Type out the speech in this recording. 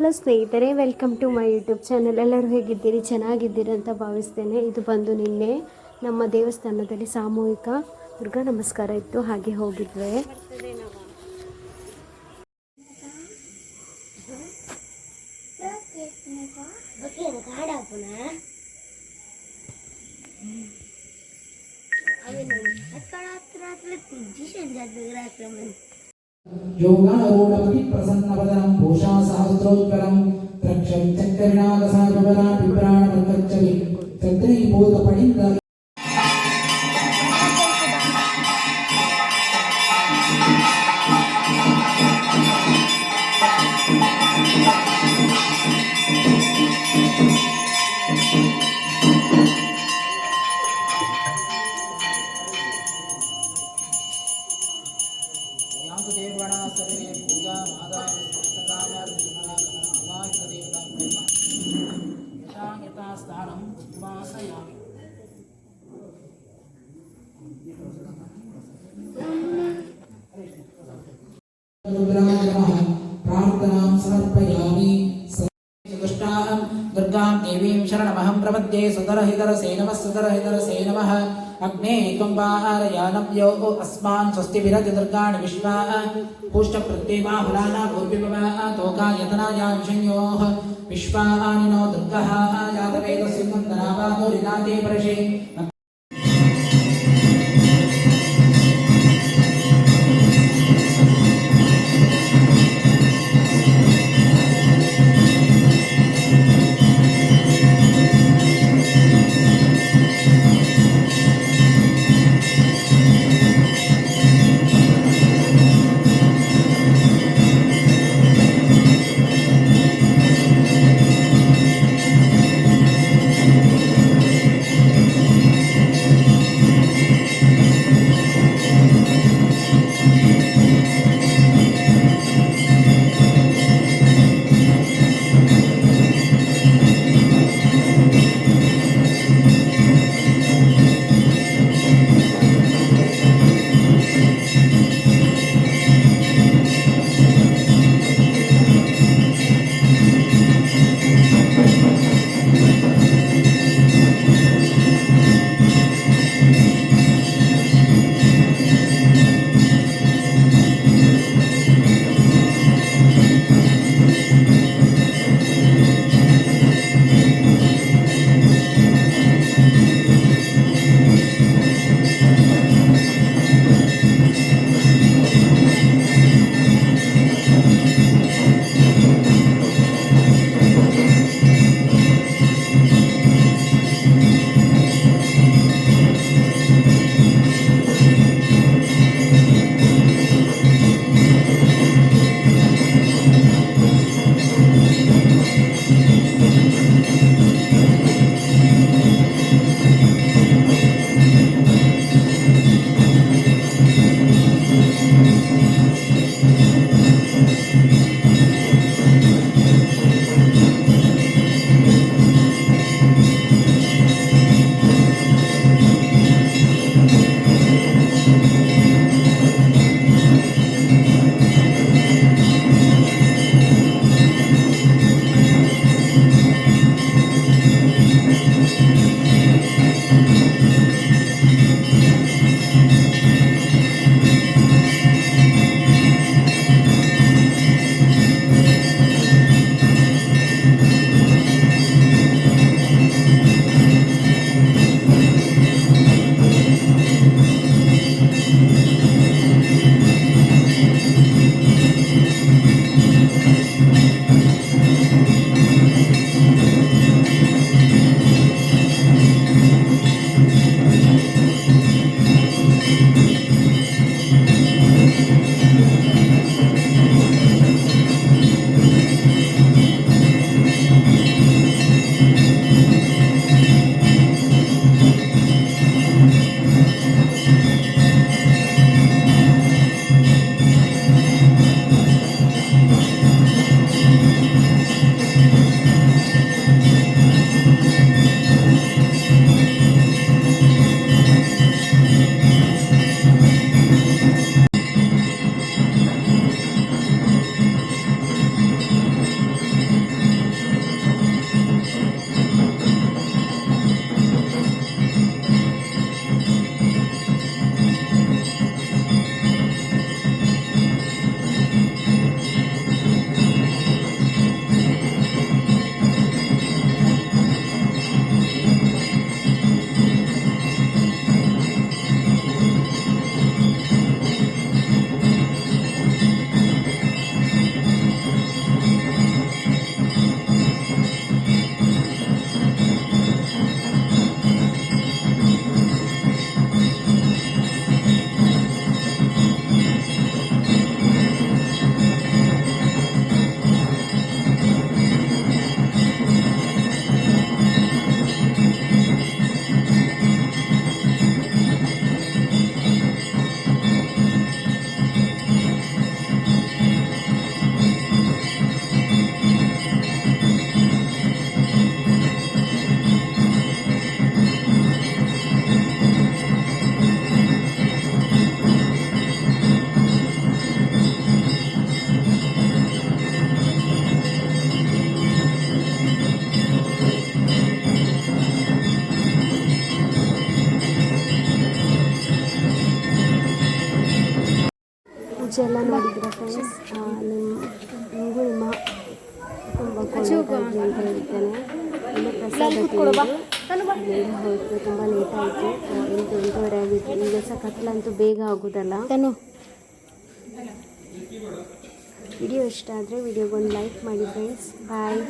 Hello ಸ್ನೇಹಿತರೆ welcome to my YouTube channel ಎಲ್ಲರೂ ಹೇಗಿದ್ದೀರಿ? ಚೆನ್ನಾಗಿದ್ದೀರಿ ಅಂತ ಭಾವಿಸ್ತೇನೆ. ಇದು ಬಂದು ನಿನ್ನೆ ನಮ್ಮ ದೇವಸ್ಥಾನದಲ್ಲಿ ಸಾಮೂಹಿಕ ದುರ್ಗಾ ನಮಸ್ಕಾರ ಇತ್ತು. ಹಾಗೆ ಹೋಗಿದ್ವಿ. योगारूढमपि प्रसन्नवदनं भूषा सहस्रोज्ज्वलं त्रक्षं चक्रविनागसागबला बिभ्राणवल्कच्चवि चन्द्रीभूतपणिन्द यान्तु देवाणा सर्वे पूजा यथा यथा स्थानं वासयामि रुद्राय नमः దేవీం శరణమహం ప్రపద్యే సుతరహితరసే నమ సుతరహితరసే నమ అగ్నే త్వంబాహారయానవ్యో అస్మాన్ స్వస్తి విరజదుర్గాణి విశ్వా పూష్ట ప్రత్యేమాహులానా భూర్విపమా తోకాయతనాయా విషంయో విశ్వానినో దుర్గః యాతవేద సింహం ధనావాదో రినాదే పరశే ಮುಂಚೆ ಎಲ್ಲ ನೋಡಿದ್ರೆ ಫ್ರೆಂಡ್ಸ್ ನಿಮ್ಮ ನಿಮಗೂ ನಿಮ್ಮ ತುಂಬ ಕೊಡೋದಾಗಿ ಅಂತ ಹೇಳ್ತೇನೆ. ತುಂಬ ಪ್ರಸಾದ ಬೇಗ ಹೋಯಿತು ತುಂಬ ಲೇಟ್ ಆಯಿತು. ಎಂಟು ಎಂಟೂವರೆ ಆಗಿತ್ತು. ಈಗ ಸಹ ಕತ್ಲಂತೂ ಬೇಗ ಆಗೋದಲ್ಲ? ವಿಡಿಯೋ ಇಷ್ಟ ಆದರೆ ವಿಡಿಯೋಗೊಂದು ಲೈಕ್ ಮಾಡಿ ಫ್ರೆಂಡ್ಸ್ ಬಾಯ್